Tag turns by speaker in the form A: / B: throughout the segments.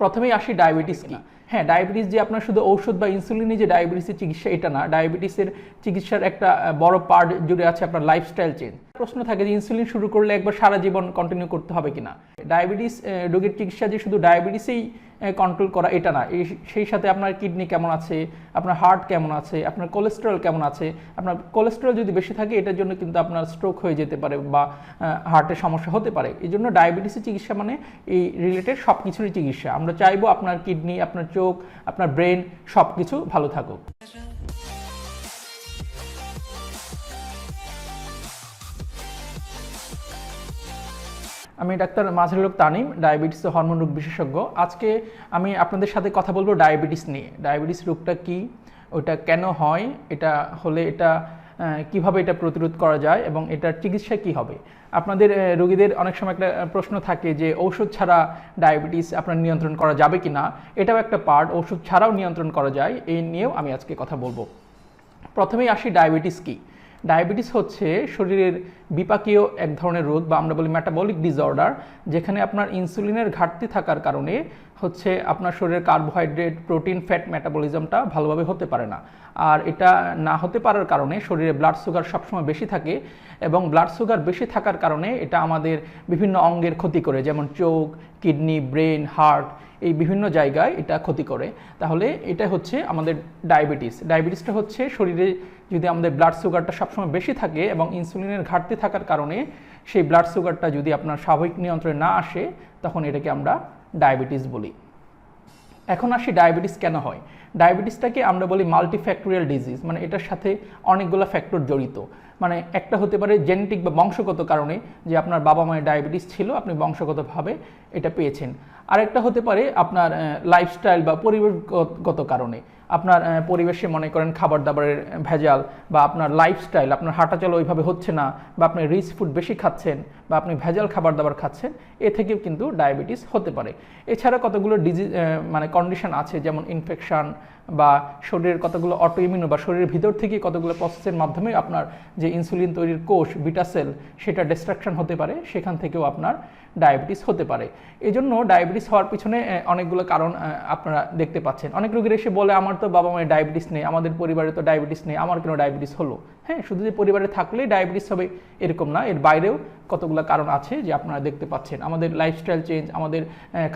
A: প্রথমেই আসি ডায়াবেটিস কি? হ্যাঁ ডায়াবেটিস যে আপনার শুধু ঔষধ বা ইনসুলিনই যে ডায়াবেটিসের চিকিৎসা এটা না। ডায়াবেটিসের চিকিৎসার একটা বড় পার্ট জুড়ে আছে আপনার লাইফস্টাইল চেঞ্জ প্রশ্ন থাকে যে ইনসুলিন শুরু করলে একবার সারা জীবন কন্টিনিউ করতে হবে কিনা? ডায়াবেটিস রোগীর চিকিৎসা যে শুধু ডায়াবেটিসেই কন্ট্রোল করা, এটা না। এই সেই সাথে আপনার কিডনি কেমন আছে, আপনার হার্ট কেমন আছে, আপনার কোলেস্টেরল কেমন আছে, আপনার কোলেস্টেরল যদি বেশি থাকে, এটার জন্য কিন্তু আপনার স্ট্রোক হয়ে যেতে পারে বা হার্টের সমস্যা হতে পারে। এই জন্য ডায়াবেটিসের চিকিৎসা মানে এই রিলেটেড সব কিছুরই চিকিৎসা। আমরা চাইব আপনার কিডনি আপনার চোখ, আপনার ব্রেন সব কিছু ভালো থাকুক। আমি doctor Majharul Haque Tanim, diabetes hormone রোগ বিশেষজ্ঞ। আজকে আমি আপনাদের সাথে কথা বলব ডায়াবেটিস নিয়ে। ডায়াবেটিস রোগটা কি? ওটা কেন হয়? এটা হলে এটা কীভাবে এটা প্রতিরোধ করা যায়? এবং এটার চিকিৎসা কি হবে? আপনাদের রোগীদের অনেক সময় একটা প্রশ্ন থাকে যে, ঔষধ ছাড়া ডায়াবেটিস আপনার নিয়ন্ত্রণ করা যাবে কি না? এটাও একটা পার্ট ওষুধ ছাড়াও নিয়ন্ত্রণ করা যায়। এই নিয়েও আমি আজকে কথা বলব। প্রথমেই আসি ডায়াবেটিস কি? ডায়াবেটিস হচ্ছে শরীরের বিপাকীয় এক ধরনের রোগ বা আমরা বলি মেটাবলিক ডিসঅর্ডার যেখানে আপনার ইনসুলিনের ঘাটতি থাকার কারণে হচ্ছে আপনার শরীরের কার্বোহাইড্রেট প্রোটিন ফ্যাট মেটাবলিজমটা ভালোভাবে হতে পারে না। আর এটা না হতে পারার কারণে শরীরে ব্লাড সুগার সবসময় বেশি থাকে এবং ব্লাড সুগার বেশি থাকার কারণে এটা আমাদের বিভিন্ন অঙ্গের ক্ষতি করে, যেমন চোখ কিডনি ব্রেন হার্ট এই বিভিন্ন জায়গায় এটা ক্ষতি করে। তাহলে এটা হচ্ছে আমাদের ডায়াবেটিস ডায়াবেটিসটা হচ্ছে শরীরে যদি আমাদের ব্লাড সুগারটা সবসময় বেশি থাকে এবং ইনসুলিনের ঘাটতি থাকার কারণে সেই ব্লাড সুগারটা যদি আপনার স্বাভাবিক নিয়ন্ত্রণে না আসে, তখন এটাকে আমরা ডায়াবেটিস বলি। এখন আসি ডায়াবেটিস কেন হয়? ডায়াবেটিসটাকে আমরা বলি মাল্টিফ্যাক্টোরিয়াল ডিজিজ মানে এটার সাথে অনেকগুলো ফ্যাক্টর জড়িত। মানে একটা হতে পারে জেনেটিক বা বংশগত কারণে যে আপনার বাবা মায়ের ডায়াবেটিস ছিল, আপনি বংশগতভাবে এটা পেয়েছেন। আরেকটা হতে পারে আপনার লাইফস্টাইল বা পরিবেশগত কারণে। আপনার পরিবেশে মনে করেন খাবার দাবারের ভেজাল বা আপনার লাইফস্টাইল আপনার হাঁটাচলা ওইভাবে হচ্ছে না বা আপনি রিচ ফুড বেশি খাচ্ছেন বা আপনি ভেজাল খাবার দাবার খাচ্ছেন, এ থেকেও কিন্তু ডায়াবেটিস হতে পারে। এছাড়া কতগুলো ডিজিজ মানে কন্ডিশন আছে, যেমন ইনফেকশন বা শরীরের কতগুলো অটোইমিউন বা শরীরের ভিতর থেকে কতগুলো প্রসেসের মাধ্যমে আপনার যে ইনসুলিন তৈরির কোষ বিটা সেল সেটা ডিস্ট্রাকশন হতে পারে, সেখান থেকেও আপনার ডায়াবেটিস হতে পারে। এই জন্য ডায়াবেটিস হওয়ার পিছনে অনেকগুলো কারণ আপনারা দেখতে পাচ্ছেন। অনেক রোগীর এসে বলে, আমার তো বাবা মায়ের ডায়াবেটিস নেই, আমাদের পরিবারে তো ডায়াবেটিস নেই, আমার কেন ডায়াবেটিস হলো? হ্যাঁ শুধু যে পরিবারে থাকলেই ডায়াবেটিস হবে এরকম না, এর বাইরেও কতগুলো কারণ আছে যে আপনারা দেখতে পাচ্ছেন। আমাদের লাইফস্টাইল চেঞ্জ আমাদের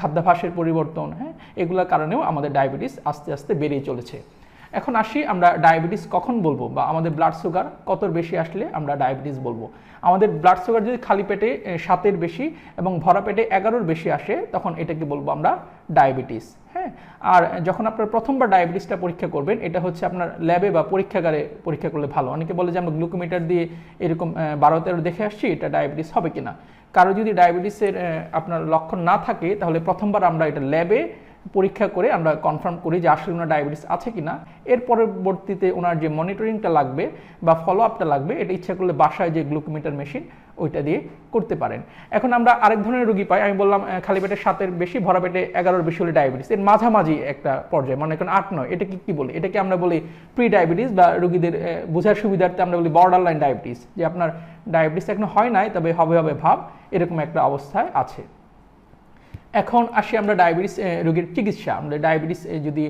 A: খাদ্যাভাসের পরিবর্তন হ্যাঁ এগুলোর কারণেও আমাদের ডায়াবেটিস আস্তে আস্তে বেড়েই চলেছে। এখন আসি, আমরা ডায়াবেটিস কখন বলব বা আমাদের ব্লাড সুগার কত বেশি আসলে আমরা ডায়াবেটিস বলব। আমাদের ব্লাড সুগার যদি খালি পেটে সাতের বেশি এবং ভরা পেটে এগারোর বেশি আসে, তখন এটাকে বলব আমরা ডায়াবেটিস হ্যাঁ? আর যখন আপনার প্রথমবার ডায়াবেটিসটা পরীক্ষা করবেন, এটা হচ্ছে আপনার ল্যাবে বা পরীক্ষাগারে পরীক্ষা করলে ভালো। অনেকে বলে যে আমরা গ্লুকোমিটার দিয়ে এরকম বারো তেরো দেখে আসছি, এটা ডায়াবেটিস হবে কিনা? কারও যদি ডায়াবেটিসের আপনার লক্ষণ না থাকে, তাহলে প্রথমবার আমরা এটা ল্যাবে পরীক্ষা করে আমরা কনফার্ম করি যে আসলে ওনার ডায়াবেটিস আছে কিনা। এর পরবর্তীতে ওনার যে মনিটরিংটা লাগবে বা ফলো আপটা লাগবে, এটা ইচ্ছা করলে বাসায় যে গ্লুকোমিটার মেশিন ওইটা দিয়ে করতে পারেন। এখন আমরা আরেক ধরনের রোগী পাই, আমি বললাম খালি পেটে সাতের বেশি, ভরা পেটে এগারোর বেশি হলে ডায়াবেটিস এর মাঝামাঝি একটা পর্যায়ে মানে এখন আট, নয়। এটা কি কি বলি? এটাকে আমরা বলি প্রি ডায়াবেটিস বা রোগীদের বোঝার সুবিধার্থে আমরা বলি বর্ডার লাইন ডায়াবেটিস যে আপনার ডায়াবেটিস এখনও হয় নাই, তবে হবে হবে ভাব, এরকম একটা অবস্থায় আছে। এখন আসি আমরা ডায়াবেটিস রোগীর চিকিৎসা। আমরা ডায়াবেটিস যদি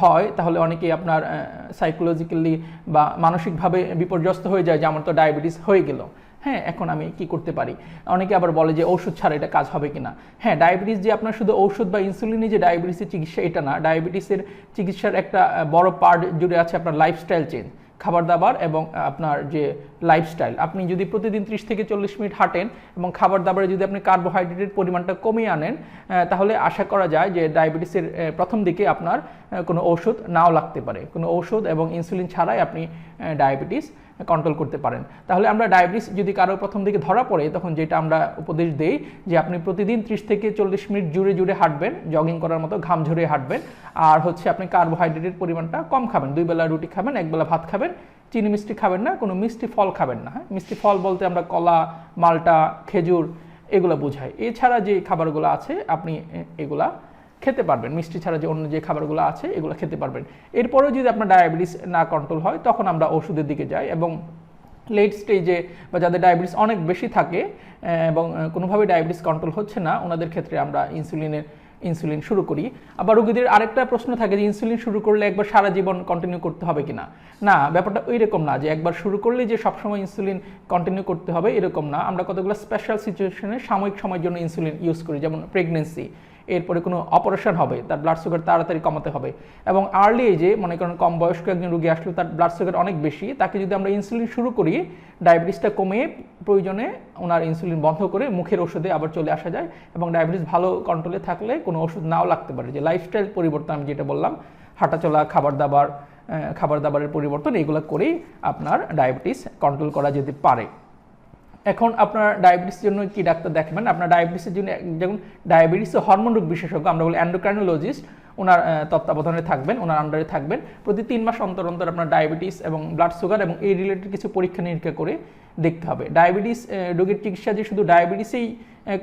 A: হয়, তাহলে অনেকেই আপনার সাইকোলজিক্যালি বা মানসিকভাবে বিপর্যস্ত হয়ে যায়, যে আমার তো ডায়াবেটিস হয়ে গেল। হ্যাঁ এখন আমি কি করতে পারি? অনেকে আবার বলে যে ওষুধ ছাড়া এটা কাজ হবে কিনা? হ্যাঁ ডায়াবেটিস যে আপনার শুধু ঔষধ বা ইনসুলিনই যে ডায়াবেটিসের চিকিৎসা, এটা না। ডায়াবেটিসের চিকিৎসার একটা বড় পার্ট জুড়ে আছে আপনার লাইফস্টাইল চেঞ্জ খাবার দাবার এবং আপনার যে লাইফস্টাইল আপনি যদি প্রতিদিন ত্রিশ থেকে চল্লিশ মিনিট হাঁটেন এবং খাবার দাবারে যদি আপনি কার্বোহাইড্রেটের পরিমাণটা কমিয়ে আনেন তাহলে আশা করা যায় যে ডায়াবেটিসের প্রথম দিকে আপনার কোনো ঔষধ নাও লাগতে পারে। কোনো ঔষধ এবং ইনসুলিন ছাড়াই আপনি ডায়াবেটিস কন্ট্রোল করতে পারেন। তাহলে আমরা ডায়াবেটিস যদি কারও প্রথম দিকে ধরা পড়ে, তখন যেটা আমরা উপদেশ দেই যে আপনি প্রতিদিন ত্রিশ থেকে চল্লিশ মিনিট জুড়ে জুড়ে হাঁটবেন জগিং করার মতো ঘাম ঝরিয়ে হাঁটবেন। আর হচ্ছে আপনি কার্বোহাইড্রেটের পরিমাণটা কম খাবেন। দুই বেলা রুটি খাবেন, এক বেলা ভাত খাবেন, চিনি মিষ্টি খাবেন না, কোনো মিষ্টি ফল খাবেন না হ্যাঁ? মিষ্টি ফল বলতে আমরা কলা, মালটা, খেজুর, এগুলো বোঝাই। এছাড়া যে খাবারগুলো আছে, আপনি এগুলা খেতে পারবেন। মিষ্টি ছাড়া যে অন্য যে খাবারগুলো আছে, এগুলো খেতে পারবেন। এরপরেও যদি আপনার ডায়াবেটিস না কন্ট্রোল হয়, তখন আমরা ওষুধের দিকে যাই এবং লেট স্টেজে বা যাদের ডায়াবেটিস অনেক বেশি থাকে এবং কোনোভাবে ডায়াবেটিস কন্ট্রোল হচ্ছে না, ওনাদের ক্ষেত্রে আমরা ইনসুলিনের ইনসুলিন শুরু করি। আবার রোগীদের আরেকটা প্রশ্ন থাকে যে ইনসুলিন শুরু করলে একবার সারা জীবন কন্টিনিউ করতে হবে কিনা? না, ব্যাপারটা ওই রকম না যে, একবার শুরু করলে যে সবসময় ইনসুলিন কন্টিনিউ করতে হবে, এরকম না। আমরা কতগুলো স্পেশাল সিচুয়েশনে সাময়িক সময়ের জন্য ইনসুলিন ইউজ করি, যেমন প্রেগনেন্সি এরপরে কোনো অপারেশন হবে, তার ব্লাড সুগার তাড়াতাড়ি কমাতে হবে। এবং আর্লি এজে মনে করেন কম বয়স্ক একজন রুগী আসলে তার ব্লাড সুগার অনেক বেশি, তাকে যদি আমরা ইনসুলিন শুরু করি ডায়াবেটিসটা কমিয়ে প্রয়োজনে ওনার ইনসুলিন বন্ধ করে মুখের ওষুধে আবার চলে আসা যায় এবং ডায়াবেটিস ভালো কন্ট্রোলে থাকলে কোনো ওষুধ নাও লাগতে পারে। যে লাইফস্টাইল পরিবর্তন আমি যেটা বললাম হাঁটাচলা খাবার দাবার খাবার দাবারের পরিবর্তন, এগুলো করেই আপনার ডায়াবেটিস কন্ট্রোল করা যেতে পারে। এখন আপনার ডায়াবেটিসের জন্য কি ডাক্তার দেখবেন? আপনার ডায়াবেটিসের জন্য যেমন ডায়াবেটিস হরমোন রোগ বিশেষজ্ঞ, আমরা বলি অ্যান্ডোক্রাইনোলজিস্ট ওনার তত্ত্বাবধানে থাকবেন ওনার আন্ডারে থাকবেন। প্রতি তিন মাস অন্তর অন্তর আপনার ডায়াবেটিস এবং ব্লাড সুগার এবং এই রিলেটেড কিছু পরীক্ষা নিরীক্ষা করে দেখতে হবে। ডায়াবেটিস রোগের চিকিৎসা যে শুধু ডায়াবেটিসেই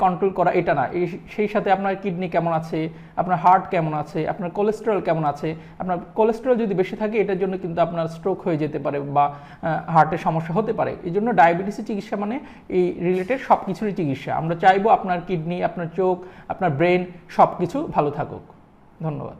A: কন্ট্রোল করা, এটা না। এই সেই সাথে আপনার কিডনি কেমন আছে, আপনার হার্ট কেমন আছে, আপনার কোলেস্টেরল কেমন আছে, আপনার কোলেস্টেরল যদি বেশি থাকে, এটার জন্য কিন্তু আপনার স্ট্রোক হয়ে যেতে পারে বা হার্টের সমস্যা হতে পারে। এই জন্য ডায়াবেটিসের চিকিৎসা মানে এই রিলেটেড সব কিছুরই চিকিৎসা। আমরা চাইব আপনার কিডনি আপনার চোখ, আপনার ব্রেন সব কিছু ভালো থাকুক। ধন্যবাদ।